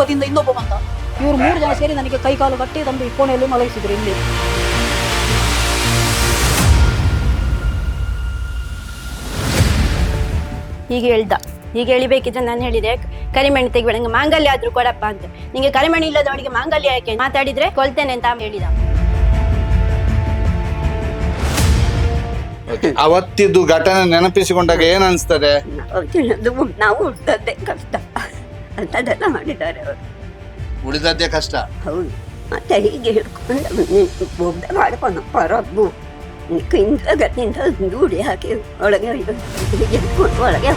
ಬದಿಯಿಂದ ಇನ್ನೊಬ್ಬ ಬಂದ. ಇವರು ಮೂರು ಜನ ಸೇರಿ ನನಗೆ ಕೈ ಕಾಲು ಕಟ್ಟಿ ತಂದು ಈ ಕೋಣೆಯಲ್ಲಿ ಮಲಗಿಸಿದ್ರು ಇಲ್ಲಿ. ಹೀಗೆ ಹೇಳ್ದ. ಹೀಗೆ ಹೇಳಿಬೇಕಿದ್ರೆ ನಾನು ಹೇಳಿದೆ ಕರಿಮಣಿ ತೆಗಿಬೇಡ ನಂಗೆ ಮಾಂಗಲ್ಯ ಆದ್ರೂ ಕೊಡಪ್ಪ ಅಂತ. ನಿಂಗೆ ಕರಿಮಣಿ ಇಲ್ಲದವನಿಗೆ ಮಾಂಗಲ್ಯ ಯಾಕೆ ಮಾತಾಡಿದ್ರೆ ಕೊಲ್ತೇನೆ ಅಂತ ಹೇಳಿದ. ಅವತ್ತಿದ್ದು ಘಟನೆ ನೆನಪಿಸಿಕೊಂಡಾಗ ಏನ್ ಅನ್ಸ್ತದೆ? ನಾವು ಹುಟ್ಟದ್ದೇ ಕಷ್ಟ. ಅಂಥದ್ದೆಲ್ಲ ಮಾಡಿದ್ದಾರೆ ಅವರು. ಉಳಿದದ್ದೇ ಕಷ್ಟ? ಹೌದು. ಮತ್ತೆ ಹೀಗೆ ಹಿಡ್ಕೊಂಡು ಒಬ್ಬ ಮಾಡ್ಕೊಂಡು ಪರಬ್ಬು ಇಂಥಗತ್ತಿಂದ ದೂಡಿ ಹಾಕಿ ಒಳಗೆ ಹೀಗೆ ಹಿಡ್ಕೊಂಡು ಒಳಗೆ.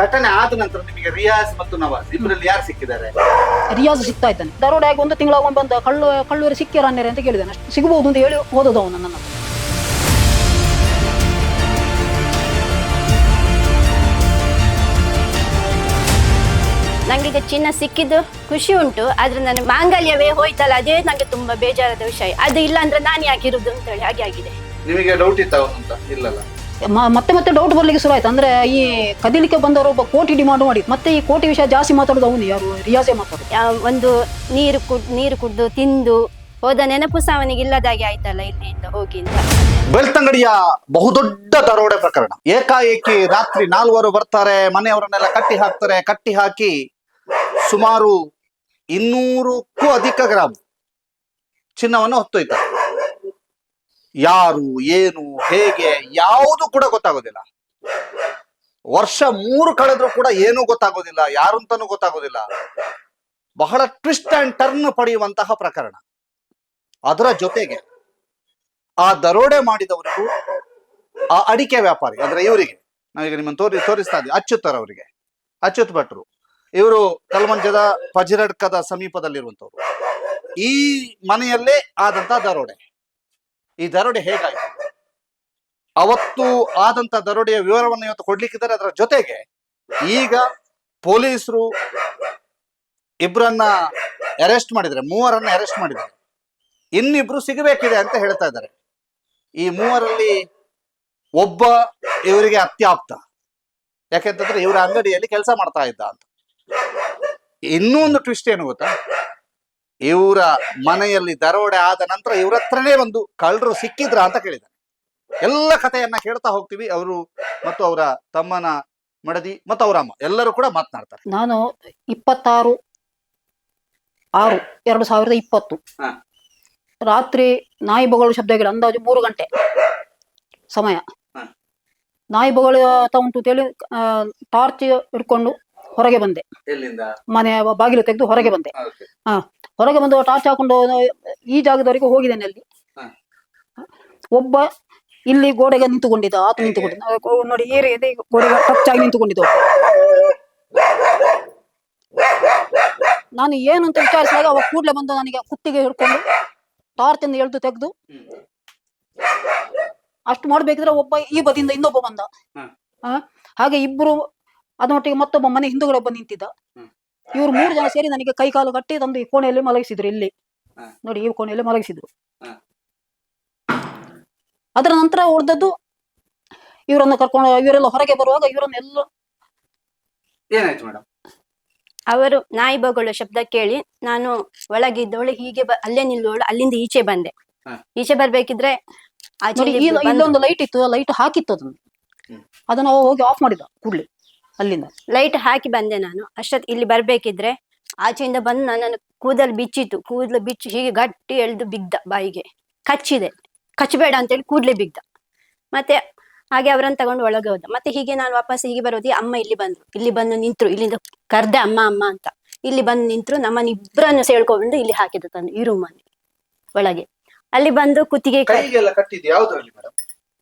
ಘಟನೆ ಆದ ನಂತರ ನಿಮಗೆ ರಿಯಾಜ್ ಮತ್ತು ನವಾಜ್ ಇಬ್ಬರಲ್ಲಿ ಯಾರು ಸಿಕ್ಕಿದ್ದಾರೆ? ರಿಯಾಜ್ ಸಿಗ್ತಾ ಇದ್ದಾನೆ. ದರೋಡೆ ಆಗಿ ಒಂದು ತಿಂಗಳಾಗ ಬಂದ ಕಳ್ಳು ಕಳ್ಳೂರು ಸಿಕ್ಕಿರ ಅನ್ನೇರೆ ಅಂತ ಕೇಳಿದಾನೆ ಅಷ್ಟು ಸಿಗಬಹುದು ಅಂತ ಹೇಳಿ ಓದೋದು ಅವನು ನನ್ನ ಈಗ ಚಿನ್ನ ಸಿಕ್ಕಿದ್ದು ಖುಷಿ ಉಂಟು ಆದ್ರೆ ನನ್ನ ಮಾಂಗಲ್ಯವೇ ಹೋಯ್ತಲ್ಲ ಅದೇ ನನಗೆ ತುಂಬಾ ಬೇಜಾರದ ವಿಷಯ. ಅದು ಇಲ್ಲ ಅಂದ್ರೆ ನಾನು ಯಾಕಿರುದು ಅಂತ ಹೇಳಿ ಹಾಗೆ ಆಗಿದೆ. ನಿಮಗೆ ಡೌಟ್ ಇತ್ತ ಅಂತ ಇಲ್ಲಲ್ಲ. ಮ- ಮತ್ತೆ ಮತ್ತೆ ಡೌಟ್ ಬರ್ಲಿಕ್ಕೆ ಶುರು ಆಯ್ತು. ಅಂದ್ರೆ ಈ ಕದಿಲಿಕ್ಕೆ ಬಂದವರು ಒಬ್ಬ ಕೋಟಿ ಡಿಮಾಂಡ್ ಮಾಡಿ ಮತ್ತೆ ಈ ಕೋಟಿ ವಿಷಯ ಜಾಸ್ತಿ ಮಾತಾಡೋದು ಅವನು ಯಾರು? ರಿಯಾಸೆ ಮಾತಾಡೋದು. ಒಂದು ನೀರು ಕುಡ್ ನೀರು ಕುಡ್ದು ತಿಂದು ಹೋದ ನೆನಪು ಸಾವನಿಗೆ ಅವನಿಗೆ ಇಲ್ಲದಾಗೆ ಆಯ್ತಲ್ಲ ಇಲ್ಲಿಂದ ಹೋಗಿ ಅಂತ. ಬೆಳ್ತಂಗಡಿಯ ಬಹುದೊಡ್ಡ ದರೋಡೆ ಪ್ರಕರಣ. ಏಕಾಏಕಿ ರಾತ್ರಿ ನಾಲ್ವರು ಬರ್ತಾರೆ ಮನೆಯವರನ್ನೆಲ್ಲ ಕಟ್ಟಿ ಹಾಕ್ತಾರೆ ಕಟ್ಟಿ ಹಾಕಿ ಸುಮಾರು ಇನ್ನೂರಕ್ಕೂ ಅಧಿಕ ಗ್ರಾಮ್ ಚಿನ್ನವನ್ನು ಹೊತ್ತೊಯ್ತಾರೆ ಯಾರು, ಏನು, ಹೇಗೆ, ಯಾವುದು ಕೂಡ ಗೊತ್ತಾಗೋದಿಲ್ಲ. ವರ್ಷ ಮೂರು ಕಳೆದ್ರೂ ಕೂಡ ಏನೂ ಗೊತ್ತಾಗೋದಿಲ್ಲ ಯಾರು ಅಂತಾನೂ ಗೊತ್ತಾಗೋದಿಲ್ಲ. ಬಹಳ ಟ್ವಿಸ್ಟ್ ಅಂಡ್ ಟರ್ನ್ ಪಡೆಯುವಂತಹ ಪ್ರಕರಣ. ಅದರ ಜೊತೆಗೆ ಆ ದರೋಡೆ ಮಾಡಿದವರಿಗೂ ಆ ಅಡಿಕೆ ವ್ಯಾಪಾರಿ, ಅಂದ್ರೆ ಇವರಿಗೆ, ನಾವೀಗ ನಿಮ್ಮನ್ನು ತೋರಿ, ತೋರಿಸ್ತಾ ಇದ್ದೀವಿ ಅಚ್ಯುತರ್ ಅವರಿಗೆ ಅಚ್ಯುತ್ ಭಟ್ರು ಇವರು ಕಲ್ಮಂಜದ ಪಜಿರಡ್ಕದ ಸಮೀಪದಲ್ಲಿರುವಂತವ್ರು ಈ ಮನೆಯಲ್ಲೇ ಆದಂತ ದರೋಡೆ. ಈ ದರೋಡೆ ಹೇಗಾಯ್ತು? ಅವತ್ತು ಆದಂತ ದರೋಡೆಯ ವಿವರವನ್ನು ಇವತ್ತು ಕೊಡ್ಲಿಕ್ಕಿದ್ದಾರೆ ಅದರ ಜೊತೆಗೆ ಈಗ ಪೊಲೀಸರು ಇಬ್ಬರನ್ನ ಅರೆಸ್ಟ್ ಮಾಡಿದ್ದಾರೆ, ಮೂವರನ್ನ ಅರೆಸ್ಟ್ ಮಾಡಿದ್ದಾರೆ. ಇನ್ನಿಬ್ರು ಸಿಗಬೇಕಿದೆ ಅಂತ ಹೇಳ್ತಾ ಇದ್ದಾರೆ. ಈ ಮೂವರಲ್ಲಿ ಒಬ್ಬ ಇವರಿಗೆ ಅತ್ಯಾಪ್ತ. ಯಾಕೆಂತಂದ್ರೆ ಇವರ ಅಂಗಡಿಯಲ್ಲಿ ಕೆಲಸ ಮಾಡ್ತಾ ಇದ್ದ ಅಂತ. ಇನ್ನೂ ಒಂದು ಟ್ವಿಸ್ಟ್ ಏನು ಗೊತ್ತಾ? ಇವರ ಮನೆಯಲ್ಲಿ ದರೋಡೆ ಆದ ನಂತರ ಇವ್ರ ಹತ್ರನೇ ಒಂದು ಕಳ್ಳರು ಸಿಕ್ಕಿದ್ರ ಅಂತ ಕೇಳಿದ್ದಾರೆ ಎಲ್ಲ ಕಥೆಯನ್ನ ಕೇಳ್ತಾ ಹೋಗ್ತೀವಿ. ಅವರು ಮತ್ತು ಅವರ ತಮ್ಮನ ಮಡದಿ ಮತ್ತು ಅವರ ಅಮ್ಮ ಎಲ್ಲರೂ ಕೂಡ ಮಾತನಾಡ್ತಾರೆ. ನಾನು ಇಪ್ಪತ್ತಾರು ಆರು ಎರಡು ಸಾವಿರದ ಇಪ್ಪತ್ತು. ರಾತ್ರಿ ನಾಯಿ ಬೊಗಳು ಶಬ್ದ ಕೇಳಿ ಅಂದಾಜು ಮೂರು ಗಂಟೆ ಸಮಯ. ನಾಯಿ ಬೊಗಳು ಅಂತ ಉಂಟು ಟಾರ್ಚ್ ಹಿಡ್ಕೊಂಡು ಹೊರಗೆ ಬಂದೆ. ಮನೆಯ ಬಾಗಿಲು ತೆಗೆದು ಹೊರಗೆ ಬಂದೆ. ಹಾ ಹೊರಗೆ ಬಂದು ಟಾರ್ಚ್ ಹಾಕೊಂಡು ಈ ಜಾಗದವರೆಗೆ ಹೋಗಿದ್ದೇನೆ ಅಲ್ಲಿ ಒಬ್ಬ ಇಲ್ಲಿ ಗೋಡೆಗೆ ನಿಂತುಕೊಂಡಿದ್ದ ಆತ ನಿಂತುಕೊಂಡಿದ್ದ. ನೋಡಿ ಏರಿ ಇದೆ ಗೋಡೆಗೆ ಟಚ್ ಆಗಿ ನಿಂತುಕೊಂಡಿದ್ದ ನಾನು ಏನು ಅಂತ ವಿಚಾರಿಸಿದಾಗ ಅವ ಕೂಡಲೇ ಬಂದು ನನಗೆ ಕುತ್ತಿಗೆ ಹಿಡ್ಕೊಂಡು ಟಾರ್ಚ್ ಎಂದು ಎಳೆದು ತೆಗೆದು ಅಷ್ಟು ಮಾಡ್ಬೇಕಿದ್ರೆ ಒಬ್ಬ ಈ ಬದಿಯಿಂದ ಇನ್ನೊಬ್ಬ ಬಂದ. ಹಾಗೆ ಇಬ್ರು ಅದರೊಟ್ಟಿಗೆ ಮತ್ತೊಬ್ಬ ಮನೆ ಹಿಂದೂಗಳೊಬ್ಬ ಬಂದು ನಿಂತಿದ್ದ. ಇವ್ರು ಮೂರು ಜನ ಸೇರಿ ನನಗೆ ಕೈ ಕಾಲು ಕಟ್ಟಿ ತಂದು ಈ ಕೋಣೆಯಲ್ಲಿ ಮಲಗಿಸಿದ್ರು ಇಲ್ಲಿ. ನೋಡಿ ಈ ಕೋಣೆಯಲ್ಲಿ ಮಲಗಿಸಿದ್ರು. ಅದರ ನಂತರ ಉಳಿದದ್ದು ಇವರನ್ನು ಕರ್ಕೊಂಡು ಇವರೆಲ್ಲ ಹೊರಗೆ ಬರುವಾಗ ಇವರನ್ನೆಲ್ಲ ಏನಾಯ್ತು ಮೇಡಮ್ ಅವರು ನಾಯಿ ಬಗಳು ಶಬ್ದ ಕೇಳಿ ನಾನು ಒಳಗಿದ್ದವಳು ಹೀಗೆ ಬ- ಅಲ್ಲೇ ನಿಲ್ಲೋಳು ಅಲ್ಲಿಂದ ಈಚೆ ಬಂದೆ. ಈಚೆ ಬರ್ಬೇಕಿದ್ರೆ ಇಲ್ಲೊಂದು ಲೈಟ್ ಇತ್ತು ಲೈಟ್ ಹಾಕಿತ್ತು ಅದನ್ನು. ಅದನ್ನ ಅವ ಹೋಗಿ ಆಫ್ ಮಾಡಿದ ಕೂಡ್ಲೆ. ಅಲ್ಲಿಂದ. ಲೈಟ್ ಹಾಕಿ ಬಂದೆ ನಾನು. ಅಷ್ಟೊತ್ ಇಲ್ಲಿ ಬರ್ಬೇಕಿದ್ರೆ ಆಚೆಯಿಂದ ಬಂದು ನಾನು ಕೂದಲು ಬಿಚ್ಚಿತ್ತು. ಕೂದಲು ಬಿಚ್ಚಿ ಹೀಗೆ ಗಟ್ಟಿ ಎಳ್ದು ಬಿಗ್ದ ಬಾಯಿಗೆ. ಕಚ್ಚಿದೆ. ಕಚ್ಚಬೇಡ ಅಂತೇಳಿ ಕೂದಲೇ ಬಿಗ್ದ ಮತ್ತೆ ಹಾಗೆ ಅವರನ್ನು ತಗೊಂಡು ಒಳಗೆ ಹೋದ. ಮತ್ತೆ ಹೀಗೆ ನಾನು ವಾಪಸ್ ಹೀಗೆ ಬರೋದಿ ಅಮ್ಮ ಇಲ್ಲಿ ಬಂದ್ರು. ಇಲ್ಲಿ ಬಂದು ನಿಂತ್ರು. ಇಲ್ಲಿಂದ ಕರ್ದೆ ಅಮ್ಮ ಅಮ್ಮ ಅಂತ. ಇಲ್ಲಿ ಬಂದು ನಿಂತ್ರು. ನಮ್ಮನ್ನ ಇಬ್ಬರನ್ನು ಸೇಳ್ಕೊಂಡು ಇಲ್ಲಿ ಹಾಕಿದ್ರು ತಂದು ಈ ರೂಮಲ್ಲಿ ಒಳಗೆ. ಅಲ್ಲಿ ಬಂದು ಕುತ್ತಿಗೆ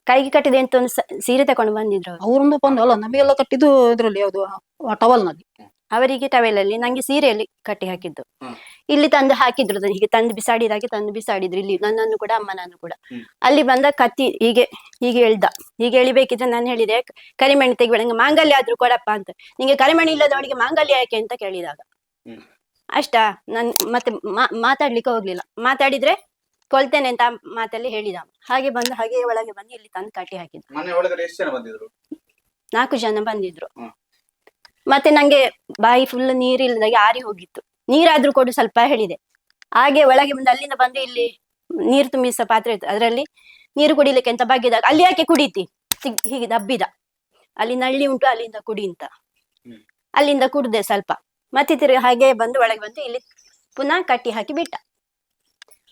ಕ- ಕೈಗೆ ಕಟ್ಟಿದೆ ಅಂತ ಒಂದು ಸ- ಸೀರೆ ತಕೊಂಡು ಬಂದಿದ್ರು ಅವ್ರು. ಅವರೊಂದು ಬಂದು ಅಲ್ಲ ನಮಗೆಲ್ಲ ಕಟ್ಟಿದ್ದು ಇದ್ರಲ್ಲಿ ಯಾವುದು? ಟವಲ್ನಲ್ಲಿ ಅವರಿಗೆ ಟವೆಲಲ್ಲಿ ನಂಗೆ ಸೀರೆಯಲ್ಲಿ ಕಟ್ಟಿ ಹಾಕಿದ್ದು. ಹ್ಮ್. ಇಲ್ಲಿ ತಂದು ಹಾಕಿದ್ರು ಅದನ್ನ ಹೀಗೆ ತಂದು ಬಿಸಾಡಿದಾಗೆ ತಂದು ಬಿಸಾಡಿದ್ರು. ಇಲ್ಲಿ ನನ್ನನ್ನು ಕೂಡ ಅಮ್ಮನನ್ನು ಕೂಡ. ಹ್ಮ್. ಅಲ್ಲಿ ಬಂದ ಕತ್ತಿ ಹೀಗೆ ಹೀಗೆ ಹೇಳ್ದ. ಹೀಗೆ ಹೇಳಬೇಕಿದ್ರೆ ನಾನು ಹೇಳಿದೆ ಕರಿಮಣಿ ತೆಗಿಬೇಡ ನಂಗೆ ಮಾಂಗಲ್ಯ ಆದ್ರೂ ಕೊಡಪ್ಪ ಅಂತ. ನಿಂಗೆ ಕರಿಮಣಿ ಇಲ್ಲದವನಿಗೆ ಮಾಂಗಲ್ಯ ಯಾಕೆ ಅಂತ ಕೇಳಿದಾಗ. ಹ್ಮ್. ಅಷ್ಟಾ ನನ್ ಮತ್ತೆ ಮಾ- ಮಾತಾಡ್ಲಿಕ್ಕೆ ಹೋಗ್ಲಿಲ್ಲ. ಮಾತಾಡಿದ್ರೆ ಕೊಳ್ತೇನೆ ಅಂತ ಮಾತಲ್ಲಿ ಹೇಳಿದ. ಹಾಗೆ ಬಂದು ಹಾಗೆ ಒಳಗೆ ಬಂದು ಇಲ್ಲಿ ತಂದು ಕಟ್ಟಿ ಹಾಕಿದ್ರು. ಮನೆ ಒಳಗಡೆ ಎಷ್ಟು ಜನ ಬಂದಿದ್ರು? ನಾಲ್ಕು ಜನ ಬಂದಿದ್ರು. ಮತ್ತೆ ನಂಗೆ ಬಾಯಿ ಫುಲ್ ನೀರಿಲ್ಲದಾಗೆ ಆರಿ ಹೋಗಿತ್ತು. ನೀರಾದ್ರೂ ಕೊಡು ಸ್ವಲ್ಪ ಹೇಳಿದೆ. ಹಾಗೆ ಒಳಗೆ ಬಂದು ಅಲ್ಲಿಂದ ಬಂದು ಇಲ್ಲಿ ನೀರು ತುಂಬಿಸ ಪಾತ್ರೆ ಇತ್ತು. ಅದರಲ್ಲಿ ನೀರು ಕುಡಿಲಿಕ್ಕೆ ಅಂತ ಬಗ್ಗಿದಾಗ ಅಲ್ಲಿ ಯಾಕೆ ಕುಡಿತಿ? ಸಿಗ್- ಹೀಗೆ ದಬ್ಬಿದ. ಅಲ್ಲಿ ನಳ್ಳಿ ಉಂಟು ಅಲ್ಲಿಂದ ಕುಡಿ ಅಂತ. ಅಲ್ಲಿಂದ ಕುಡ್ದೆ ಸ್ವಲ್ಪ. ಮತ್ತೆ ತಿರುಗಿ ಹಾಗೆ ಬಂದು ಒಳಗೆ ಬಂದು ಇಲ್ಲಿ ಪುನಃ ಕಟ್ಟಿ ಹಾಕಿ ಬಿಟ್ಟ.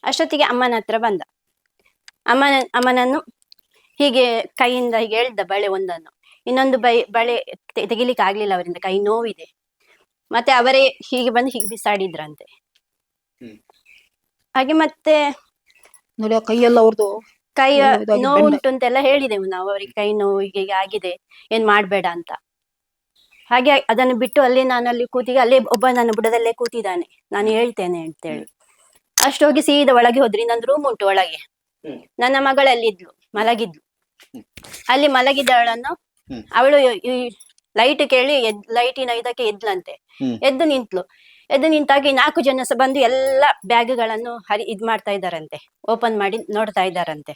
ಅಷ್ಟೊತ್ತಿಗೆ ಅಮ್ಮನ ಹತ್ರ ಬಂದ. ಅಮ್ಮನ ಅಮ್ಮನನ್ನು ಹೀಗೆ ಕೈಯಿಂದ ಹೀಗೆ ಎಳ್ದ ಬಳೆ ಒಂದನ್ನು. ಇನ್ನೊಂದು ಬೈ ಬಳೆ ತೆಗಿಲಿಕ್ಕೆ ಆಗ್ಲಿಲ್ಲ ಅವರಿಂದ ಕೈ ನೋವಿದೆ. ಮತ್ತೆ ಅವರೇ ಹೀಗೆ ಬಂದು ಹೀಗೆ ಬಿಸಾಡಿದ್ರಂತೆ. ಹಾಗೆ ಮತ್ತೆ ನೋಡಿ ಕೈಯೆಲ್ಲ ಅವ್ರದ್ದು ಕೈ ನೋವು ಉಂಟು ಅಂತೆಲ್ಲ ಹೇಳಿದೆವು ನಾವು ಅವರಿಗೆ ಕೈ ನೋವು ಹೀಗೆ ಹೀಗೆ ಆಗಿದೆ ಏನ್ ಮಾಡ್ಬೇಡ ಅಂತ. ಹಾಗೆ ಅದನ್ನು ಬಿಟ್ಟು ಅಲ್ಲೇ ನಾನು ಅಲ್ಲಿ ಕೂತಿಗೆ ಅಲ್ಲೇ ಒಬ್ಬ ನನ್ನ ಬುಡದಲ್ಲೇ ಕೂತಿದ್ದಾನೆ. ನಾನು ಹೇಳ್ತೇನೆ ಅಂತೇಳಿ. ಅಷ್ಟು ಹೋಗಿ ಸೀದಾ ಒಳಗೆ ಹೋದ್ರಿ ನಂದು ರೂಮ್ ಉಂಟು ಒಳಗೆ. ನನ್ನ ಮಗಳಲ್ಲಿದ್ಲು ಮಲಗಿದ್ಲು. ಅಲ್ಲಿ ಮಲಗಿದ್ದವಳನ್ನು ಅವಳು ಈ ಲೈಟ್ ಕೇಳಿ ಲೈಟಿನ ಇದಕ್ಕೆ ಎದ್ಲಂತೆ. ಎದ್ದು ನಿಂತ್ಲು. ಎದ್ದು ನಿಂತಾಗಿ ನಾಲ್ಕು ಜನ ಸಹ ಬಂದು ಎಲ್ಲ ಬ್ಯಾಗ್ಗಳನ್ನು ಹರಿ ಇದ್ ಮಾಡ್ತಾ ಇದ್ದಾರಂತೆ. ಓಪನ್ ಮಾಡಿ ನೋಡ್ತಾ ಇದ್ದಾರಂತೆ.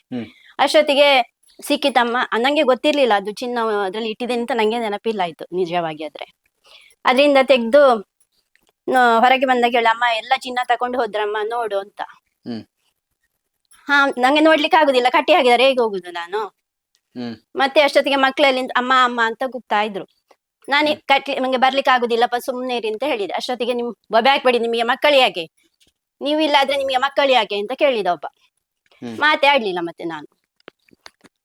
ಅಷ್ಟೊತ್ತಿಗೆ ಸಿಕ್ಕಿತಮ್ಮ ನಂಗೆ ಗೊತ್ತಿರ್ಲಿಲ್ಲ ಅದು ಚಿನ್ನ ಅದ್ರಲ್ಲಿ ಇಟ್ಟಿದೆ ಅಂತ ನಂಗೆ ನೆನಪಿಲ್ಲ ಆಯ್ತು ನಿಜವಾಗಿ ಆದ್ರೆ. ಅದರಿಂದ ತೆಗ್ದು ಹೊರಗೆ ಬಂದಾಗ ಹೇಳಿ ಅಮ್ಮ ಎಲ್ಲ ಚಿನ್ನ ತಕೊಂಡು ಹೋದ್ರಮ್ಮ ನೋಡು ಅಂತ. ಹಾ ನಂಗೆ ನೋಡ್ಲಿಕ್ಕೆ ಆಗುದಿಲ್ಲ ಕಟ್ಟಿ ಹಾಕಿದಾರೆ ಹೇಗೆ ಹೋಗುದು ನಾನು. ಮತ್ತೆ ಅಷ್ಟೊತ್ತಿಗೆ ಮಕ್ಕಳಲ್ಲಿ ಅಮ್ಮ ಅಮ್ಮ ಅಂತ ಕೂಗ್ತಾ ಇದ್ರು. ನಾನು ಕಟ್ಟಿ ನಂಗೆ ಬರ್ಲಿಕ್ಕೆ ಆಗುದಿಲ್ಲಪ್ಪ ಸುಮ್ನೆ ಇರಿ ಅಂತ ಹೇಳಿದೆ. ಅಷ್ಟೊತ್ತಿಗೆ ನಿಮ್ ಬೊಬ್ಬೆ ಹಾಕ್ಬೇಡಿ ನಿಮಗೆ ಮಕ್ಕಳಿ ಯಾಕೆ ನೀವು ಇಲ್ಲಾದ್ರೆ ನಿಮಗೆ ಮಕ್ಕಳಿ ಯಾಕೆ ಅಂತ ಕೇಳಿದ ಒಬ್ಬ. ಹ್ಮ್. ಮಾತೇ ಆಡ್ಲಿಲ್ಲ ಮತ್ತೆ ನಾನು.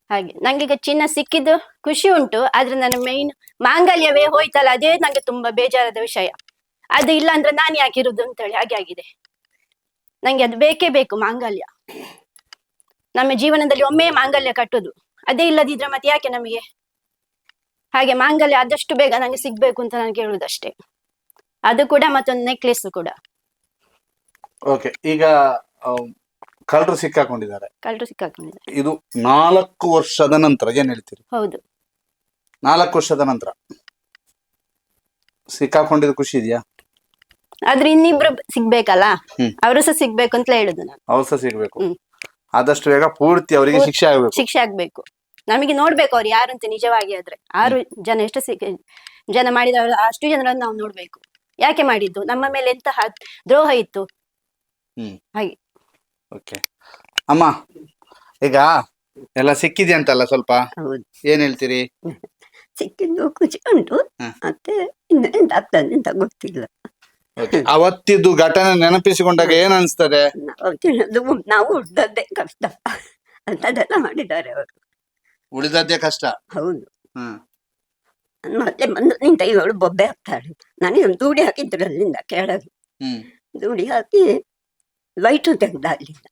ಹಾಗೆ ನಂಗೆ ಈಗ ಚಿನ್ನ ಸಿಕ್ಕಿದ್ದು ಖುಷಿ ಉಂಟು ಆದ್ರೆ ನನ್ನ ಮೈನ್ ಮಾಂಗಲ್ಯವೇ ಹೋಯ್ತಲ್ಲ ಅದೇ ನಂಗೆ ತುಂಬಾ ಬೇಜಾರದ ವಿಷಯ. ಅದು ಇಲ್ಲ ಅಂದ್ರೆ ನಾನು ಅಂತ ಹೇಳಿ ಹಾಗೆ ಆಗಿದೆ. ನಂಗೆ ಅದು ಬೇಕೇ ಬೇಕು ಮಾಂಗಲ್ಯ. ನಮ್ಮ ಜೀವನದಲ್ಲಿ ಒಮ್ಮೆ ಮಾಂಗಲ್ಯ ಕಟ್ಟುದು. ಅದೇ ಇಲ್ಲದಿದ್ರೆ ಮತ್ತೆ ಯಾಕೆ ನಮಗೆ? ಹಾಗೆ ಮಾಂಗಲ್ಯ ಆದಷ್ಟು ಬೇಗ ನಂಗೆ ಸಿಗ್ಬೇಕು ಅಂತ ನಾನು ಕೇಳುದಷ್ಟೇ. ಅದು ಕೂಡ ಮತ್ತೊಂದು ನೆಕ್ಲೆಸ್ ಕೂಡ. ಓಕೆ ಈಗ ಕಳ್ಳರು ಸಿಕ್ಕಾಕೊಂಡಿದ್ದಾರೆ. ಕಳ್ಳರು ಸಿಕ್ಕಾಕೊಂಡಿದ್ದಾರೆ. ಇದು ನಾಲ್ಕು ವರ್ಷದ ನಂತರ ಏನ್ ಹೇಳ್ತೀರಿ? ಹೌದು. ನಾಲ್ಕು ವರ್ಷದ ನಂತರ. ಸಿಕ್ಕಾಕೊಂಡಿದ್ದು ಖುಷಿ ಇದೆಯಾ? ಆದ್ರೆ ಇನ್ನಿಬ್ರು ಸಿಗ್ಬೇಕಲ್ಲ? ಹ್ಮ್. ಅವರು ಸಹ ಸಿಗ್ಬೇಕು ಅಂತ ಹೇಳುದು ನಾನು. ಸಹ ಸಿಗ್ಬೇಕು. ಹ್ಮ್. ಆದಷ್ಟು ಬೇಗ ಪೂರ್ತಿ ಅವರಿಗೆ ಶಿಕ್ಷೆ ಆಗ್ಬೇಕು. ಶಿಕ್ಷೆ ಆಗ್ಬೇಕು. ನಮಗೆ ನೋಡ್ಬೇಕು ಅವ್ರು ಯಾರು ಅಂತ ನಿಜವಾಗಿ ಆದ್ರೆ. ಆರು ಜನ ಎಷ್ಟು ಜನ ಮಾಡಿದವರು ಅಷ್ಟು ಜನರನ್ನು ನಾವು ನೋಡ್ಬೇಕು. ಯಾಕೆ ಮಾಡಿದ್ದು? ನಮ್ಮ ಮೇಲೆ ಎಂತ ದ್ರೋಹ ಇತ್ತು? ಓಕೆ ಅಮ್ಮ ಈಗ ಎಲ್ಲ ಸಿಕ್ಕಿದೆ ಅಂತಲ್ಲ ಸ್ವಲ್ಪ? ಹೌದು. ಏನ್ ಹೇಳ್ತೀರಿ? ಸಿಕ್ಕಿದ್ದು ಖುಷಿ ಉಂಟು. ಮತ್ತೆ ಮತ್ತೆ ಎಂತ ಆಗ್ತದೆ ಅಂತ ಗೊತ್ತಿಲ್ಲ. ಅವತ್ತಿದ್ದು ಘಟನೆ ನೆನಪಿಸಿಕೊಂಡಾಗ ಏನ್ ಅನ್ಸ್ತದೆ? ನಾವು ಉಳಿದದ್ದೇ ಕಷ್ಟ ಅಂತದೆಲ್ಲ ಮಾಡಿದ್ದಾರೆ ಅವರು. ಉಳಿದದ್ದೇ ಕಷ್ಟ? ಹೌದು. ಹ್ಮ್. ಮತ್ತೆ ಬಂದು ನಿಂತ ಇವಳು ಬೊಬ್ಬೆ ಹಾಕ್ತಾಳೆ ನನಗೆ ಒಂದು ದೂಡಿ ಹಾಕಿದ್ರು ಅಲ್ಲಿಂದ ಕೆಳಗೆ. ಹ್ಮ್. ದೂಡಿ ಹಾಕಿ ಲೈಟು ತೆಗ್ದ ಅಲ್ಲಿಂದ.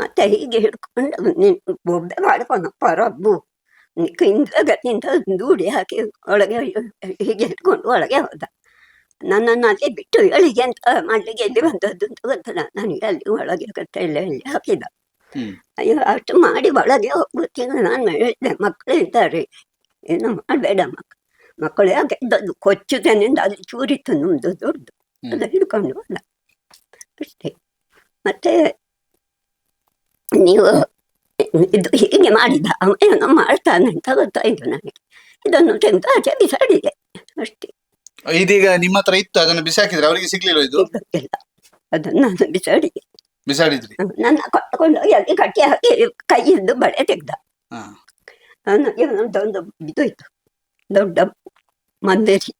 ಮತ್ತೆ ಹೀಗೆ ಹಿಡ್ಕೊಂಡು ನಿನ್ ಬೊಬ್ಬೆ ಮಾಡ್ಕೊಂಡು ಪರಬ್ಬು ಹಿಂದಾಗ ನಿಂತ ದೂಡಿ ಹಾಕಿ ಒಳಗೆ ಹೀಗೆ ಹಿಡ್ಕೊಂಡು ಒಳಗೆ ಹೋದ. ನನ್ನನ್ನು ಅಲ್ಲಿ ಬಿಟ್ಟು ಹೇಳಿಗೆ ಅಂತ ಮಾಡ್ಲಿಕ್ಕೆ ಎಲ್ಲಿ ಬಂದದ್ದು ಅಂತ ಗೊತ್ತಲ್ಲ. ನನಗೆ ಅಲ್ಲಿ ಒಳಗೆ ಕತ್ತಲೆ ಹೇಳಿ ಹಾಕಿದ ಅಯ್ಯೋ ಅಷ್ಟು ಮಾಡಿ ಒಳಗೆ ಹೋಗ್ಬಿಡ್ತೀನಿ ನಾನು ಹೇಳಿದೆ ಮಕ್ಕಳು ಇದ್ದಾರೆ. ಏನು ಮಾಡಬೇಡ ಮಕ್ಕಳು ಮಕ್ಕಳು ಯಾಕೆ ಇದ್ದದ್ದು ಕೊಚ್ಚುದನಿಂದ ಅಲ್ಲಿ ಚೂರಿತ್ತು ನಮ್ಮದು ದೊಡ್ಡದು. ಅದು ಹಿಡ್ಕೊಂಡು ಅಲ್ಲ ಅಷ್ಟೇ. ಮತ್ತೆ ನೀವು ಇದು ಹೀಗೆ ಮಾಡಿದ. ಅವ ಏನೋ ಮಾಡ್ತಾನೆ ಅಂತ ಗೊತ್ತಾಯ್ತು ನನಗೆ. ಇದನ್ನು ತೆಗೆದು ಆಚೆ ಬಿಸಾಡಿದೆ. ಅಷ್ಟೇ. ಇದೀಗ ನಿಮ್ಮ ಹತ್ರ ಇತ್ತು ಅದನ್ನ ಬಿಸಾಕಿದ್ರೆ ಅವರಿಗೆ ಸಿಗ್ಲಿಲ್ಲ ಇದು? ಗೊತ್ತಿಲ್ಲ ಅದನ್ನು ನಾನು ಬಿಸಾಡಿದೆ ಬಿಸಾಡಿದ್ರಿ. ನನ್ನ ಕಟ್ಕೊಂಡು ಹೋಗಿ ಅಲ್ಲಿ ಕಟ್ಟಿ ಹಾಕಿ ಕೈಯಿಂದ ಬಳೆ ತೆಗ್ದ. ಹಾ. ನನಗೆ ಒಂದೊಂದು ಇದು ಇತ್ತು ದೊಡ್ಡ ಮಂದಿರಿ.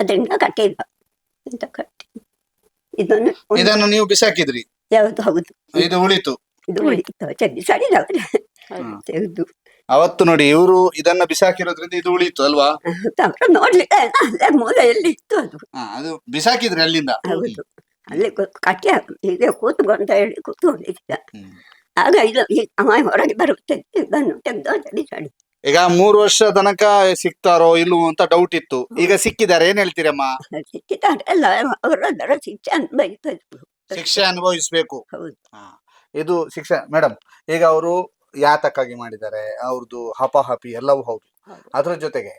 ಅದರಿಂದ ಕಟ್ಟಿಲ್ಲ. ಅಂತ ಕಟ್ಟಿ? ಇದನ್ನು ಇದನ್ನು ನೀವು ಬಿಸಾಕಿದ್ರಿ? ಯಾವುದು ಹೌದು. ಇದು ಉಳಿತು. ಇದು ಉಳಿತು. ಸಡಿದವ್ರೆ ಹ್ಮ್. ತೆಗೆದು. ಅವತ್ತು ನೋಡಿ ಇವರು ಇದನ್ನ ಬಿಸಾಕಿರೋದ್ರಿಂದ ಇದು ಉಳಿತು ಅಲ್ವಾ? ಅವರು ನೋಡ್ಲಿಕ್ಕೆ ಅಲ್ಲೇ ಮೂಲೆಯಲ್ಲಿ ಇತ್ತು ಅದು? ಹಾ ಅದು ಬಿಸಾಕಿದ್ರಿ ಅಲ್ಲಿಂದ ಹೌದು. ಅಲ್ಲಿ ಕೂ- ಕಟ್ಟಿ ಹಾಕಿ ಹೀಗೆ ಕೂತ್ಕೊಂತ ಹೇಳಿ ಕೂತ್ಕೊಂಡಿದ್ದ ಹ್ಮ್. ಆಗ ಇದು ಈ ಅವ ಹೊರಗೆ ಬರುತ್ತೆ. ಇದನ್ನು ತೆಗೆದು ಸಡಿ ಈಗ ಮೂರು ವರ್ಷ ತನಕ ಸಿಗ್ತಾರೋ ಇಲ್ವೋ ಅಂತ ಡೌಟ್ ಇತ್ತು. ಈಗ ಸಿಕ್ಕಿದ್ದಾರೆ ಏನ್ ಹೇಳ್ತೀರಮ್ಮ? ಸಿಕ್ಕಿದ್ದಾರೆ. ಎಲ್ಲ ಅವರದರ ಶಿಕ್ಷೆ ಅನ್ಭವಿಸಿದ್ರು ಶಿಕ್ಷೆ ಅನುಭವಿಸ್ಬೇಕು. ಹೌದು. ಹಾ. ಇದು ಶಿಕ್ಷೆ ಮೇಡಮ್ ಈಗ ಅವರು ಯಾತಕ್ಕಾಗಿ ಮಾಡಿದ್ದಾರೆ ಅವ್ರದ್ದು ಹಪಾಹಪಿ ಎಲ್ಲವೂ ಹೌದು. ಅದ್ರ ಜೊತೆಗೆ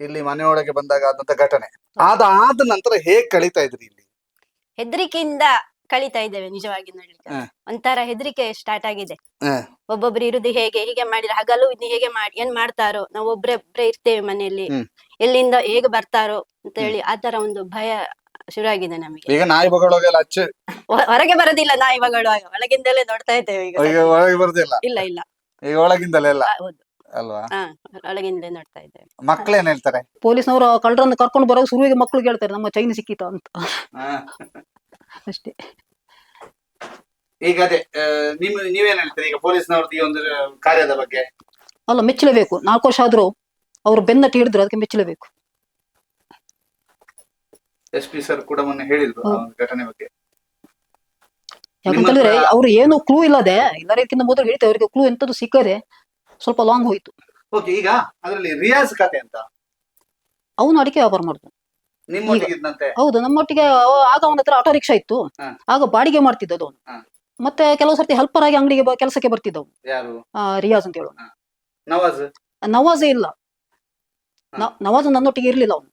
ಇಲ್ಲಿ ಮನೆಯೊಳಗೆ ಬಂದಾಗ ಆದಂತ ಘಟನೆ. ಅದಾದ ನಂತರ ಹೇಗ್ ಕಳೀತಾ ಇದ್ರಿ ಇಲ್ಲಿ? ಹೆದರಿಕೆಯಿಂದ ಕಳೀತಾ ಇದ್ದೇವೆ ನಿಜವಾಗಿ ನೋಡ್ಲಿಕ್ಕೆ. ಒಂಥರ ಹೆದರಿಕೆ ಸ್ಟಾರ್ಟ್ ಆಗಿದೆ. ಒಬ್ಬೊಬ್ರು ಇರುದು ಹೇಗೆ ಹೀಗೆ ಮಾಡಿದ್ರೆ ಹಗಲು ಇನ್ನು ಹೇಗೆ ಮಾಡಿ ಏನ್ ಮಾಡ್ತಾರೋ ನಾವು ಒಬ್ರೆ ಇರ್ತೇವೆ ಮನೆಯಲ್ಲಿ. ಎಲ್ಲಿಂದ ಹೇಗೆ ಬರ್ತಾರೋ ಅಂತ ಹೇಳಿ ಆತರ ಒಂದು ಭಯ ಶುರುವಾಗಿದೆ ನಮಗೆ. ಈಗ ನಾಯಿ ಬಗಳೋಗೆಲ್ಲ ಹೊರಗೆ ಬರೋದಿಲ್ಲ ನಾಯಿ ಆಗ ಒಳಗಿಂದಲೇ ನೋಡ್ತಾ ಇದ್ದೇವೆ ಈಗ ಈಗ ಒಳಗೆ ಬರುದಿಲ್ಲ. ಇಲ್ಲ ಇಲ್ಲ. ಈಗ ಒಳಗಿಂದಲೇ ಎಲ್ಲ? ಹೌದು. ಅಲ್ವಾ? ಹಾ ಒಳಗಿಂದಲೇ ನೋಡ್ತಾ ಇದ್ದೇವೆ. ಮಕ್ಳೇನ್ ಹೇಳ್ತಾರೆ? ಪೊಲೀಸ್ನವರು ಕಳ್ಳರನ್ನು ಕರ್ಕೊಂಡು ಬರೋ ಶುರುವಿಗೆ ಮಕ್ಕಳು ಹೇಳ್ತಾರೆ ನಮ್ಮ ಚೈನ್ ಸಿಕ್ಕಿತ ಅಂತ. ಅಷ್ಟೇ. ಈಗ ಅದೇ ಆ, ನಿಮ್ ನೀವೇನ್ ಹೇಳ್ತೀರಿ ಈಗ ಪೊಲೀಸ್ನವ್ರದ್ದು ಈ ಒಂದು ಕಾರ್ಯದ ಬಗ್ಗೆ? ಅಲ್ಲ ಮೆಚ್ಚಲೇಬೇಕು. ನಾಲ್ಕು ವರ್ಷ ಆದ್ರೂ ಅವ್ರು ಬೆನ್ನಟ್ಟಿ ಹಿಡಿದ್ರು ಅದಕ್ಕೆ ಮೆಚ್ಚಲೇಬೇಕು. ಎಸ್ ಪಿ ಸರ್ ಕೂಡ ಮೊನ್ನೆ ಹೇಳಿದ್ರು ಆ ಒಂದು ಘಟನೆ ಬಗ್ಗೆ. ಯಾಕಂತ ಹೇಳಿದ್ರೆ ಅವ್ರು ಏನು ಕ್ಲೂ ಇಲ್ಲದೆ ಎಲ್ಲರಿಗಿಂತ ಮೊದಲು ಹೇಳ್ತೇವೆ ಅವರಿಗೆ ಕ್ಲೂ ಎಂತದ್ದು ಸಿಕ್ಕದೆ ಸ್ವಲ್ಪ ಲಾಂಗ್ ಹೋಯ್ತು. ಓಕೆ ಈಗ ಅದರಲ್ಲಿ ರಿಯಾಜ್ ಕತೆ ಅಂತ. ಅವನು ಅಡಿಕೆ ವ್ಯಾಪಾರ ಮಾಡ್ತಾನೆ. ಹೌದು ನಮ್ಮೊಟ್ಟಿಗೆ ಆಗ ಅವನ ಹತ್ರ ಆಟೋ ರಿಕ್ಷಾ ಇತ್ತು. ಆಗ ಬಾಡಿಗೆ ಮಾಡ್ತಿದ್ದದು ಅವನು. ಮತ್ತೆ ಕೆಲವು ಸರ್ತಿ ಹೆಲ್ಪರ್ ಆಗಿ ಅಂಗಡಿಗೆ ಕೆಲಸಕ್ಕೆ ಬರ್ತಿದ್ದವು. ರಿಯಾಜ್ ಅಂತ ಹೇಳೋಣ ನವಾಜ್? ನವಾಜ್ ಇಲ್ಲ. ನವಾಜ್ ನನ್ನೊಟ್ಟಿಗೆ ಇರ್ಲಿಲ್ಲ ಅವನು.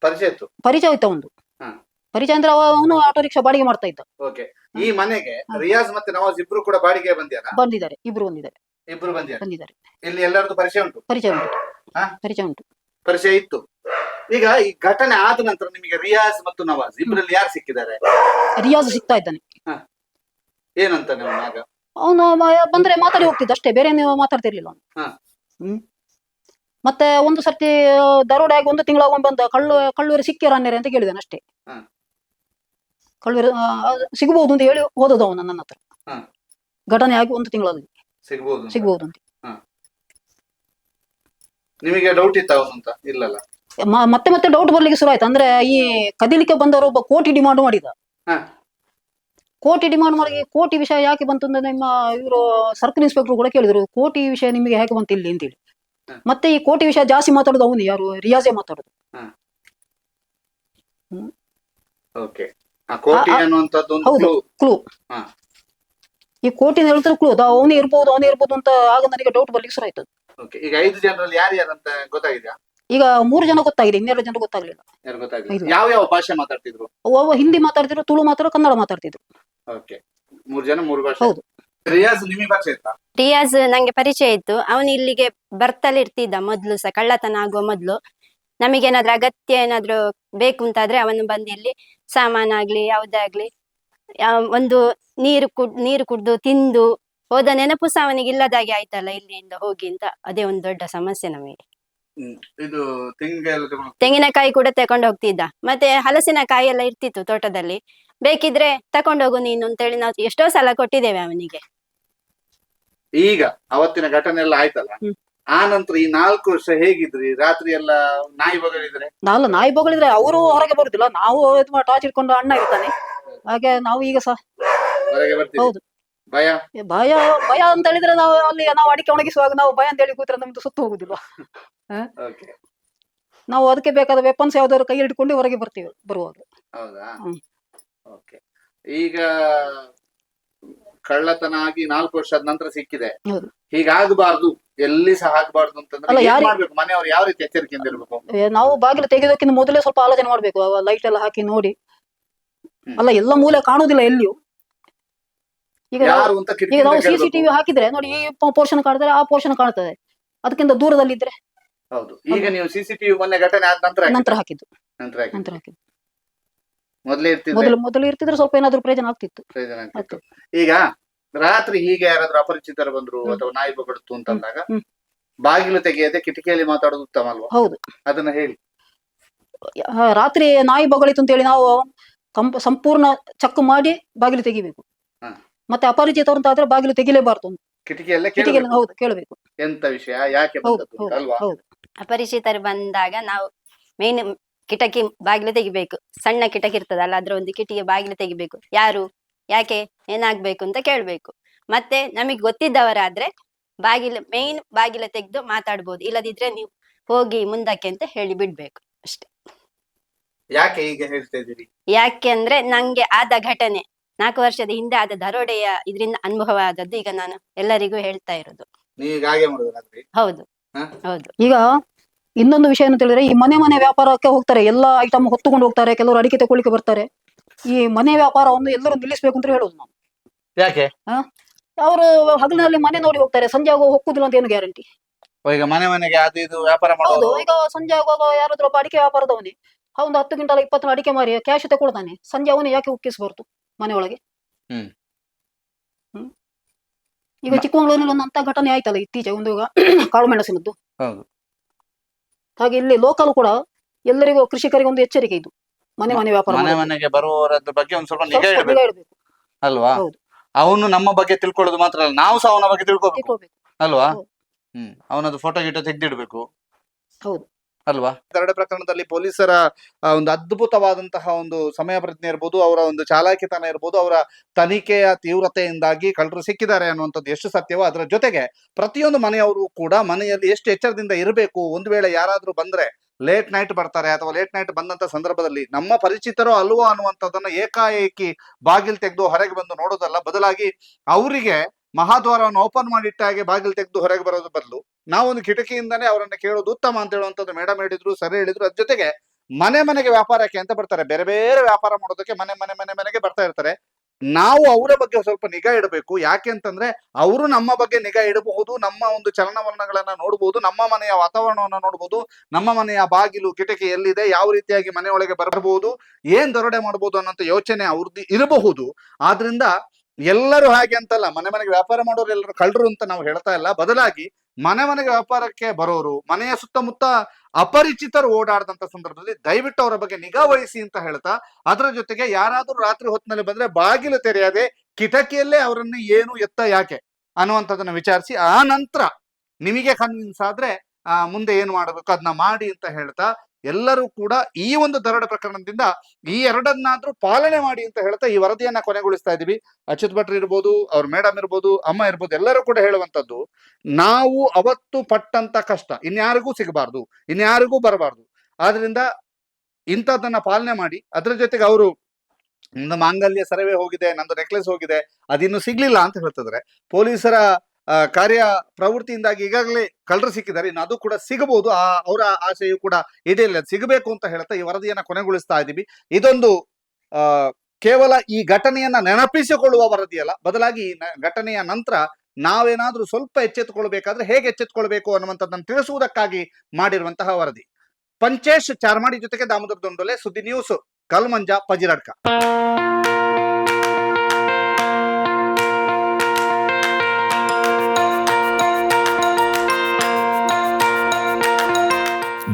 ಪರಿಚಯ ಇತ್ತು. ಪರಿಚಯ ಆಯ್ತು ಅವನು ಹಾ. ಪರಿಚಯ ಅಂದ್ರೆ ಅವನು ಆಟೋ ರಿಕ್ಷಾ ಬಾಡಿಗೆ ಮಾಡ್ತಾ ಇದ್ದ. ಓಕೆ ಈ ಮನೆಗೆ ರಿಯಾಜ್ ಮತ್ತೆ ನವಾಜ್ ಇಬ್ರು ಕೂಡ ಬಾಡಿಗೆ ಬಂದ್ಯಾರ ಬಂದಿದ್ದಾರೆ ಇಬ್ರು ಬಂದಿದ್ದಾರೆ. ಇಬ್ರು ಬಂದ್ಯಾರ ಬಂದಿದ್ದಾರೆ. ಇಲ್ಲಿ ಎಲ್ಲರದ್ದು ಪರಿಚಯ ಉಂಟು? ಪರಿಚಯ ಉಂಟು. ಹಾ? ಪರಿಚಯ ಉಂಟು. ಪರಿಚಯ ಇತ್ತು. ಈಗ ಈ ಘಟನೆ ಆದ ನಂತರ ನಿಮಗೆ ರಿಯಾಜ್ ಮತ್ತು ನವಾಜ್ ಇಬ್ರಲ್ಲಿ ಯಾರು ಸಿಕ್ಕಿದ್ದಾರೆ? ರಿಯಾಜ್ ಸಿಗ್ತಾ ಇದ್ದಾನೆ. ಏನಂತ ನೀವು ಆಗ? ಅವನು ಬಂದ್ರೆ ಮಾತಾಡಿ ಹೋಗ್ತಿದ್ದ ಅಷ್ಟೇ ಬೇರೆ ನೀವು ಮಾತಾಡ್ತಿರ್ಲಿಲ್ಲ ಅವನು. ಹಾ. ಹ್ಮ್. ಮತ್ತೆ ಒಂದು ಸರ್ತಿ ದರೋಡೆ ಆಗಿ ಒಂದು ತಿಂಗಳಾಗ ಬಂದ ಕಳ್ಳು ಕಳ್ಳೂರಿ ಸಿಕ್ಕಿರ ಅನ್ನೇರಿ ಅಂತ ಕೇಳಿದಾನೆ ಅಷ್ಟೇ. ಹಾ. ಕಳ್ಳೂರಿ ಸಿಗಬಹುದು ಅಂತ ಹೇಳಿ ಹೋದದ ಅವನು ನನ್ನ ಹತ್ರ. ಹಾ. ಘಟನೆ ಆಗಿ ಒಂದು ತಿಂಗಳಲ್ಲಿ ಸಿಗಬಹುದು ಅಂತ. ಸಿಗ್ಬಹುದು ಅಂತ. ನಿಮಗೆ ಡೌಟ್ ಇತ್ತ ಇಲ್ಲಲ್ಲ. ಮ- ಮತ್ತೆ ಮತ್ತೆ ಡೌಟ್ ಬರ್ಲಿಕ್ಕೆ ಶುರು ಆಯ್ತು. ಅಂದ್ರೆ ಈ ಕದಿಲಿಕ್ಕೆ ಬಂದವರು ಒಬ್ಬ ಕೋಟಿ ಡಿಮಾಂಡ್ ಮಾಡಿದ. ಹಾ. ಕೋಟಿ ಡಿಮಾಂಡ್ ಮಾಡಿ ಕೋಟಿ ವಿಷಯ ಯಾಕೆ ಬಂತು ಅಂದ್ರೆ ನಿಮ್ಮ ಇವರು ಸರ್ಕಲ್ ಇನ್ಸ್ಪೆಕ್ಟರ್ ಕೂಡ ಕೇಳಿದ್ರು. ಕೋಟಿ ವಿಷಯ ನಿಮಗೆ ಹೇಗೆ ಬಂತು ಇಲ್ಲಿ ಅಂತೇಳಿ. ಹಾ. ಮತ್ತೆ ಈ ಕೋಟಿ ವಿಷಯ ಜಾಸ್ತಿ ಮಾತಾಡೋದು ಅವನು ಯಾರು? ರಿಯಾಜೆ ಮಾತಾಡೋದು. ಓಕೆ. ಕೋಟಿ ಅನ್ನುವಂಥದ್ದು ಒಂದು ಹೌದು. ಕ್ಲೂ. ಈ ಕೋಟಿ ಹೇಳ್ತಾರೆ ಕ್ಲೂ ಅವನೇ ಇರ್ಬೋದು ಅವನೇ ಇರ್ಬೋದು ಅಂತ ಆಗ ನನಗೆ ಡೌಟ್ ಬರ್ಲಿಕ್ಕೆ ಶುರು ಆಯ್ತು Okay. ಈಗ ಐದು ಜನರಲ್ಲಿ ಯಾರು ಯಾರಂತ ಗೊತ್ತಾಗಿದ್ಯಾ? ಈಗ ಮೂರು ಜನ ಗೊತ್ತಾಗಿದೆ ಇನ್ನೆರಡು ಜನ ಗೊತ್ತಾಗ್ಲಿಲ್ಲ. ಯಾರು ಗೊತ್ತಾಗಿಲ್ಲ ಯಾವ ಯಾವ ಭಾಷೆ ಮಾತಾಡ್ತಿದ್ರು? ಒಬ್ಬ ಹಿಂದಿ ಮಾತಾಡ್ತಿದ್ರು ತುಳು ಮಾತಾಡೋ ಕನ್ನಡ ಮಾತಾಡ್ತಿದ್ರು. ಓಕೆ ಮೂರು ಜನ ಮೂರು ಭಾಷೆ. ಹೌದು. ರಿಯಾಜ್ ನಿಮಗೆ ಭಾಷೆ ಇತ್ತಾ? ರಿಯಾಜ್ ನಂಗೆ ಪರಿಚಯ ಇತ್ತು. ಅವನು ಇಲ್ಲಿಗೆ ಬರ್ತಲೇ ಇರ್ತಿದ್ದ ಮೊದ್ಲು ಸಹ ಕಳ್ಳತನ ಆಗುವ ಮೊದ್ಲು. ನಮಗೇನಾದ್ರೂ ಅಗತ್ಯ ಏನಾದ್ರೂ ಬೇಕು ಅಂತಾದ್ರೆ ಅವನು ಬಂದು ಇಲ್ಲಿ ಸಾಮಾನಾಗ್ಲಿ ಯಾವುದಾಗ್ಲಿ ಯಾವ- ಒಂದು ನೀರು ಕುಡ್ ನೀರು ಕುಡ್ದು ತಿಂದು ಹೋದ ನೆನಪು ಸಹ ಅವನಿಗೆ ಇಲ್ಲದಾಗೆ ಆಯ್ತಲ್ಲ ಇಲ್ಲಿಂದ ಹೋಗಿ ಅಂತ. ಅದೇ ಒಂದು ದೊಡ್ಡ ಸಮಸ್ಯೆ ನಮಗೆ. ಇದು ತೆಂಗಿನಕಾಯಿ ಕೂಡ ತಕೊಂಡು ಹೋಗ್ತಿದ್ದ. ಮತ್ತೆ ಹಲಸಿನಕಾಯಿ ಎಲ್ಲ ಇರ್ತಿತ್ತು ತೋಟದಲ್ಲಿ. ಬೇಕಿದ್ರೆ ತಕೊಂಡೋಗು ನೀನು ಅಂತೇಳಿ ನಾವು ಎಷ್ಟೋ ಸಲ ಕೊಟ್ಟಿದ್ದೇವೆ ಅವನಿಗೆ. ಈಗ ಅವತ್ತಿನ ಘಟನೆ ಎಲ್ಲ ಆಯ್ತಲ್ಲ. ಆ ನಂತರ ಈ ನಾಲ್ಕು ವರ್ಷ ಹೇಗಿದ್ರಿ? ರಾತ್ರಿ ಎಲ್ಲ ನಾಯಿ ಬಗಳಿದ್ರೆ ನಾಲ್ಕು ನಾಯಿ ಬಗಳಿದ್ರೆ ಅವರು ಹೊರಗೆ ಬರುದಿಲ್ಲ. ನಾವು ಟಾರ್ಚ್ ಇಟ್ಕೊಂಡು ಅಣ್ಣ ಇರ್ತಾನೆ. ಹಾಗೆ ನಾವು ಈಗ ಸಹ ಹೊರಗೆ ಬರ್ತೀವಿ. ಹೌದು. ಭಯ? ಏ, ಭಯ ಭಯ ಅಂತ ಹೇಳಿದ್ರೆ ನಾವು ಅಲ್ಲಿ ನಾವು ಅಡಿಕೆ ಒಣಗಿಸುವಾಗ ನಾವು ಭಯ ಅಂತ ಹೇಳಿ ಕೂತ್ರೆ ನಮ್ದು ಸುತ್ತ ಹೋಗುದಿಲ್ಲ. ಓಕೆ ನಾವು ಅದಕ್ಕೆ ಬೇಕಾದ ವೆಪನ್ಸ್ ಯಾವ್ದಾದ್ರು ಕೈ ಹಿಡ್ಕೊಂಡು ಹೊರಗೆ ಬರ್ತೀವಿ ಬರುವಾಗ. ಹೌದಾ? ಹ್ಮ್. ಓಕೆ ಈಗ ಕಳ್ಳತನ ಆಗಿ ನಾಲ್ಕು ವರ್ಷದ ನಂತರ ಸಿಕ್ಕಿದೆ. ಹೀಗಾಗಬಾರ್ದು. ಎಲ್ಲಿ ಸಹ ಆಗ್ಬಾರ್ದು ಅಂತಂದ್ರೆ ಏನ್ ಮಾಡ್ಬೇಕು? ಮನೆಯವರು ಯಾವ ರೀತಿ ಎಚ್ಚರಿಕೆಯಿಂದ ಇರ್ಬೇಕು? ನಾವು ಬಾಗಿಲು ತೆಗೆಯೋದಕ್ಕಿಂತ ಮೊದಲೇ ಸ್ವಲ್ಪ ಆಲೋಚನೆ ಮಾಡ್ಬೇಕು. ಲೈಟ್ ಎಲ್ಲ ಹಾಕಿ ನೋಡಿ. ಅಲ್ಲ ಎಲ್ಲ ಮೂಲೆ ಕಾಣುವುದಿಲ್ಲ ಎಲ್ಲಿಯೂ. ಈಗ ಈಗ ನಾವು ಸಿ ಸಿ ಟಿವಿ ಹಾಕಿದ್ರೆ ನೋಡಿ ಈ ಪೋರ್ಷನ್ ಕಾಣ್ತಾರೆ ಆ ಪೋರ್ಷನ್ ಕಾಣ್ತದೆ. ಅದಕ್ಕಿಂತ ದೂರದಲ್ಲಿ ಇದ್ರೆ ಹೌದು. ಈಗ ನೀವು ಸಿಸಿಟಿವಿ ಮೊನ್ನೆ ಘಟನೆ ಆದ ನಂತರ ನಂತರ ಹಾಕಿದ್ದು. ನಂತರ ಹಾಕಿದ್ದು. ಮೊದಲೇ ಇರ್ತಿದ್ರೆ? ಮೊದಲು ಮೊದಲು ಇರ್ತಿದ್ರೆ ಸ್ವಲ್ಪ ಏನಾದ್ರೂ ಪ್ರಯೋಜನ ಆಗ್ತಿತ್ತು. ಪ್ರಯೋಜನ ಆಗ್ತಿತ್ತು. ಈಗ ರಾತ್ರಿ ಹೀಗೆ ಯಾರಾದ್ರೂ ಅಪರಿಚಿತರು ಬಂದ್ರು ಅಥವಾ ನಾಯಿ ಬಗಡ್ತು ಅಂತ ಅಂದಾಗ ಬಾಗಿಲು ತೆಗೆಯದೆ ಕಿಟಕಿಯಲ್ಲಿ ಮಾತಾಡೋದು ಉತ್ತಮ ಅಲ್ವಾ ಹೌದು. ಅದನ್ನ ಹೇಳಿ. ಆ, ರಾತ್ರಿ ನಾಯಿ ಬಗಳಿತು ಅಂತೇಳಿ ನಾವು ಕಂಪ್ ಸಂಪೂರ್ಣ ಚಕ್ ಮಾಡಿ ಬಾಗಿಲು ತೆಗಿಬೇಕು. ಹ. ಮತ್ತೆ ಅಪರಿಚಿತರು ಅಂತ ಆದ್ರೆ ಬಾಗಿಲು ತೆಗಿಲೇಬಾರ್ದು ಅಂತ. ಕಿಟಕಿಯಲ್ಲೇ ಕಿಟಕಿಯಲ್ಲಿ ಕೇಳಬೇಕು. ಹೌದು ಕೇಳಬೇಕು. ಎಂತ ವಿಷಯ? ಯಾಕೆ ಹೌದು ಬಂದದ್ದು ಹೌದು ಅಲ್ವಾ? ಹೌದು. ಅಪರಿಚಿತರು ಬಂದಾಗ ನಾವು ಮೇನ್ ಕಿಟಕಿ ಬಾಗಿಲು ತೆಗಿಬೇಕು. ಸಣ್ಣ ಕಿಟಕಿ ಇರ್ತದಲ್ಲ ಅದ್ರ ಒಂದು ಕಿಟಕಿ ಬಾಗಿಲು ತೆಗಿಬೇಕು. ಯಾರು? ಯಾಕೆ? ಏನಾಗ್ಬೇಕು ಅಂತ ಕೇಳ್ಬೇಕು. ಮತ್ತೆ ನಮಗೆ ಗೊತ್ತಿದ್ದವರಾದ್ರೆ ಬಾಗಿಲು ಮೇನ್ ಬಾಗಿಲು ತೆಗೆದು ಮಾತಾಡ್ಬೋದು. ಇಲ್ಲದಿದ್ರೆ ನೀವು ಹೋಗಿ ಮುಂದಕ್ಕೆ ಅಂತ ಹೇಳಿ ಬಿಡ್ಬೇಕು. ಅಷ್ಟೇ. ಯಾಕೆ ಈಗ ಹೇಳ್ತಾ ಇದ್ದೀರಿ? ಯಾಕೆ ಅಂದ್ರೆ ನಂಗೆ ಆದ ಘಟನೆ. ನಾಲ್ಕು ವರ್ಷದ ಹಿಂದೆ ಆದ ದರೋಡೆಯ ಇದರಿಂದ ಅನುಭವ ಆದದ್ದು ಈಗ ನಾನು ಎಲ್ಲರಿಗೂ ಹೇಳ್ತಾ ಇರೋದು. ನೀವು ಈಗ ಹಾಗೆ ಮಾಡುದು ಹೌದು. ಹೌದು. ಈಗ ಇನ್ನೊಂದು ವಿಷಯ ಏನು ಹೇಳಿದ್ರೆ ಈ ಮನೆ ಮನೆ ವ್ಯಾಪಾರಕ್ಕೆ ಹೋಗ್ತಾರೆ ಎಲ್ಲ ಐಟಮ್ ಹೊತ್ತುಕೊಂಡು ಹೋಗ್ತಾರೆ ಕೆಲವರು ಅಡಿಕೆ ತಗೊಳ್ಳಿಕ್ಕೆ ಬರ್ತಾರೆ. ಈ ಮನೆ ವ್ಯಾಪಾರವನ್ನು ಎಲ್ಲರೂ ನಿಲ್ಲಿಸಬೇಕು ಅಂತ ಹೇಳೋದು ನಾವು. ಯಾಕೆ? ಅವರು ಹಗಲಿನಲ್ಲಿ ಮನೆ ನೋಡಿ ಹೋಗ್ತಾರೆ ಸಂಜೆ ಆಗುವ ಹೋಗುದಿಲ್ಲ ಅಂತ ಏನು ಗ್ಯಾರಂಟಿ ಈಗ ಮನೆ ಮನೆಗೆ ಅದು ಇದು ವ್ಯಾಪಾರ ಹೌದು ಮಾಡೋದು ಈಗ ಸಂಜೆ ಆಗುವಾಗ ಯಾರಾದ್ರೂ ಒಬ್ಬ ಅಡಿಕೆ ವ್ಯಾಪಾರದವನೇ ಒಂದು ಹತ್ತು ಕ್ವಿಂಟಲ್ ಇಪ್ಪತ್ತು ಅಡಿಕೆ ಮಾರಿ ಕ್ಯಾಶ್ ತಗೊಳ್ತಾನೆ. ಸಂಜೆ ಅವನು ಯಾಕೆ ಉಕ್ಕಿಸ್ಬಾರ್ದು ಮನೆ ಒಳಗೆ? ಹ್ಮ್. ಹ್ಮ್. ಈಗ ಚಿಕ್ಕಮಂಗ್ಳೂರಿನಲ್ಲಿ ಒಂದು ಅಂತ ಘಟನೆ ಆಯ್ತಲ್ಲ ಇತ್ತೀಚೆಗೆ ಒಂದು ಕಾಳು ಮೆಣಸಿನದ್ದು. ಹೌದು. ಹಾಗೆ ಇಲ್ಲಿ ಲೋಕಲ್ ಕೂಡ ಎಲ್ಲರಿಗೂ ಕೃಷಿಕರಿಗೆ ಒಂದು ಎಚ್ಚರಿಕೆ ಇದು. ಮನೆ ಮನೆ ವ್ಯಾಪಾರ ಮನೆ ಮಾಡೋದು. ಮನೆಗೆ ಬರುವವರದ್ದು ಬಗ್ಗೆ ಒಂದು ಸ್ವಲ್ಪ ನಿಗಾ ಸ್ವಲ್ಪ ಇಡಬೇಕು. ಇಡ್ಬೇಕು. ಅಲ್ವಾ? ಹೌದು. ಅವನು ನಮ್ಮ ಬಗ್ಗೆ ತಿಳ್ಕೊಳ್ಳೋದು ಮಾತ್ರ ಅಲ್ಲ ನಾವು ಸಹ ಅವನ ಬಗ್ಗೆ ತಿಳ್ಕೊಬೇಕು. ಅಲ್ವಾ? ಹೌದು. ಹ್ಮ್. ಅವನದು ಫೋಟೋ ಗಿಟೋ ತೆಗ್ದಿಡ್ಬೇಕು. ಹೌದು. ಅಲ್ವಾ? ಕರಡೆ ಪ್ರಕರಣದಲ್ಲಿ ಪೊಲೀಸರ ಒಂದು ಅದ್ಭುತವಾದಂತಹ ಒಂದು ಸಮಯ ಪ್ರಜ್ಞೆ ಇರ್ಬೋದು, ಅವರ ಒಂದು ಚಾಲಾಕಿತನ ಇರ್ಬೋದು, ಅವರ ತನಿಖೆಯ ತೀವ್ರತೆಯಿಂದಾಗಿ ಕಳ್ಳರು ಸಿಕ್ಕಿದ್ದಾರೆ ಅನ್ನುವಂಥದ್ದು ಎಷ್ಟು ಸತ್ಯವೋ ಅದರ ಜೊತೆಗೆ ಪ್ರತಿಯೊಂದು ಮನೆಯವರು ಕೂಡ ಮನೆಯಲ್ಲಿ ಎಷ್ಟು ಎಚ್ಚರದಿಂದ ಇರಬೇಕು, ಒಂದು ವೇಳೆ ಯಾರಾದರೂ ಬಂದ್ರೆ ಲೇಟ್ ನೈಟ್ ಬರ್ತಾರೆ ಅಥವಾ ಲೇಟ್ ನೈಟ್ ಬಂದಂತ ಸಂದರ್ಭದಲ್ಲಿ ನಮ್ಮ ಪರಿಚಿತರೋ ಅಲ್ವೋ ಅನ್ನುವಂಥದ್ದನ್ನ ಏಕಾಏಕಿ ಬಾಗಿಲು ತೆಗೆದು ಹೊರಗೆ ಬಂದು ನೋಡೋದಲ್ಲ, ಬದಲಾಗಿ ಅವರಿಗೆ ಮಹಾದ್ವಾರವನ್ನು ಓಪನ್ ಮಾಡಿಟ್ಟ ಹಾಗೆ ಬಾಗಿಲು ತೆಗೆದು ಹೊರಗೆ ಬರೋದು ಬದಲು. ನಾವೊಂದು ಕಿಟಕಿಯಿಂದನೇ ಅವರನ್ನು ಕೇಳೋದು ಉತ್ತಮ ಅಂತ ಹೇಳುವಂಥದ್ದು ಮೇಡಮ್ ಹೇಳಿದ್ರು, ಸರಿ ಹೇಳಿದ್ರು. ಅದ್ರ ಜೊತೆಗೆ ಮನೆ ಮನೆಗೆ ವ್ಯಾಪಾರಕ್ಕೆ ಅಂತ ಬರ್ತಾರೆ. ಬೇರೆ ಬೇರೆ ವ್ಯಾಪಾರ ಮಾಡೋದಕ್ಕೆ ಮನೆ ಮನೆ ಮನೆ ಮನೆಗೆ ಬರ್ತಾ ಇರ್ತಾರೆ. ನಾವು ಅವರ ಬಗ್ಗೆ ಸ್ವಲ್ಪ ನಿಗಾ ಇಡಬೇಕು. ಯಾಕೆ ಅಂತಂದ್ರೆ ಅವರು ನಮ್ಮ ಬಗ್ಗೆ ನಿಗಾ ಇಡಬಹುದು, ನಮ್ಮ ಒಂದು ಚಲನವಲನಗಳನ್ನ ನೋಡಬಹುದು ನಮ್ಮ ಮನೆಯ ವಾತಾವರಣವನ್ನ ನೋಡಬಹುದು ನಮ್ಮ ಮನೆಯ ಬಾಗಿಲು, ಕಿಟಕಿ ಎಲ್ಲಿದೆ, ಯಾವ ರೀತಿಯಾಗಿ ಮನೆ ಒಳಗೆ ಬರಬಹುದು, ಏನ್ ದರೋಡೆ ಮಾಡಬಹುದು ಅನ್ನೋಂಥ ಯೋಚನೆ ಅವ್ರದ್ದು ಇರಬಹುದು. ಆದ್ರಿಂದ ಎಲ್ಲರೂ ಹಾಗೆ ಅಂತಲ್ಲ, ಮನೆ ಮನೆಗೆ ವ್ಯಾಪಾರ ಮಾಡೋರು ಎಲ್ಲರೂ ಕಳ್ಳರು ಅಂತ ನಾವು ಹೇಳ್ತಾ ಇಲ್ಲ. ಬದಲಾಗಿ ಮನೆ ಮನೆಗೆ ವ್ಯಾಪಾರಕ್ಕೆ ಬರೋರು, ಮನೆಯ ಸುತ್ತಮುತ್ತ ಅಪರಿಚಿತರು ಓಡಾಡದಂತ ಸಂದರ್ಭದಲ್ಲಿ ದಯವಿಟ್ಟು ಅವರ ಬಗ್ಗೆ ನಿಗಾ ವಹಿಸಿ ಅಂತ ಹೇಳ್ತಾ, ಅದರ ಜೊತೆಗೆ ಯಾರಾದ್ರೂ ರಾತ್ರಿ ಹೊತ್ತಿನಲ್ಲಿ ಬಂದ್ರೆ ಬಾಗಿಲು ತೆರೆಯದೆ ಕಿಟಕಿಯಲ್ಲೇ ಅವರನ್ನು ಏನು ಎತ್ತ ಯಾಕೆ ಅನ್ನುವಂಥದ್ದನ್ನ ವಿಚಾರಿಸಿ, ಆ ನಂತರ ನಿಮಗೆ ಕನ್ವಿನ್ಸ್ ಆದ್ರೆ, ಆ, ಮುಂದೆ ಏನು ಮಾಡಬೇಕು, ಅದನ್ನ ಮಾಡಿ ಅಂತ ಹೇಳ್ತಾ ಎಲ್ಲರೂ ಕೂಡ ಈ ಒಂದು ದರೋಡೆ ಪ್ರಕರಣದಿಂದ ಈ ಎರಡನ್ನಾದ್ರೂ ಪಾಲನೆ ಮಾಡಿ ಅಂತ ಹೇಳ್ತಾ ಈ ವರದಿಯನ್ನ ಕೊನೆಗೊಳಿಸ್ತಾ ಇದೀವಿ. ಅಚ್ಯುತ್ ಭಟ್ರು ಇರ್ಬೋದು, ಅವ್ರ ಮೇಡಮ್ ಇರ್ಬೋದು, ಅಮ್ಮ ಇರ್ಬೋದು, ಎಲ್ಲರೂ ಕೂಡ ಹೇಳುವಂತದ್ದು ನಾವು ಅವತ್ತು ಪಟ್ಟಂತ ಕಷ್ಟ ಇನ್ಯಾರಿಗೂ ಸಿಗಬಾರ್ದು, ಇನ್ಯಾರಿಗೂ ಬರಬಾರ್ದು. ಆದ್ರಿಂದ ಇಂಥದ್ದನ್ನ ಪಾಲನೆ ಮಾಡಿ, ಅದ್ರ ಜೊತೆಗೆ ಅವರು ಮಾಂಗಲ್ಯ ಸರವೇ ಹೋಗಿದೆ, ನಂದು ನೆಕ್ಲೆಸ್ ಹೋಗಿದೆ, ಅದಿನ್ನು ಸಿಗ್ಲಿಲ್ಲ ಅಂತ ಹೇಳ್ತಿದ್ರೆ. ಪೊಲೀಸರ ಕಾರ್ಯ ಪ್ರವೃತ್ತಿಯಿಂದಾಗಿ ಈಗಾಗಲೇ ಕಳ್ಳರು ಸಿಕ್ಕಿದ್ದಾರೆ. ಇನ್ನು ಅದು ಕೂಡ ಸಿಗಬಹುದು. ಆ, ಅವರ ಆಶೆಯು ಕೂಡ ಅದು ಸಿಗಬೇಕು ಅಂತ ಹೇಳ್ತಾ ಈ ವರದಿಯನ್ನ ಕೊನೆಗೊಳಿಸ್ತಾ ಇದ್ದೀವಿ ಇದೊಂದು ಕೇವಲ ಈ ಘಟನೆಯನ್ನ ನೆನಪಿಸಿಕೊಳ್ಳುವ ವರದಿಯಲ್ಲ ಬದಲಾಗಿ ಘಟನೆಯ ನಂತರ ನಾವೇನಾದ್ರೂ ಸ್ವಲ್ಪ ಎಚ್ಚೆತ್ತುಕೊಳ್ಬೇಕಾದ್ರೆ ಹೇಗೆ ಎಚ್ಚೆತ್ತುಕೊಳ್ಬೇಕು ಅನ್ನುವಂಥದ್ದನ್ನು ತಿಳಿಸುವುದಕ್ಕಾಗಿ ಮಾಡಿರುವಂತಹ ವರದಿ. ಪಂಚೇಶ್ ಚಾರ್ಮಾಡಿ ಜೊತೆಗೆ Damodara Dondole, Suddi news, Kalmanja, Pajiradka.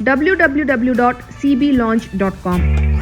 www.cblaunch.com.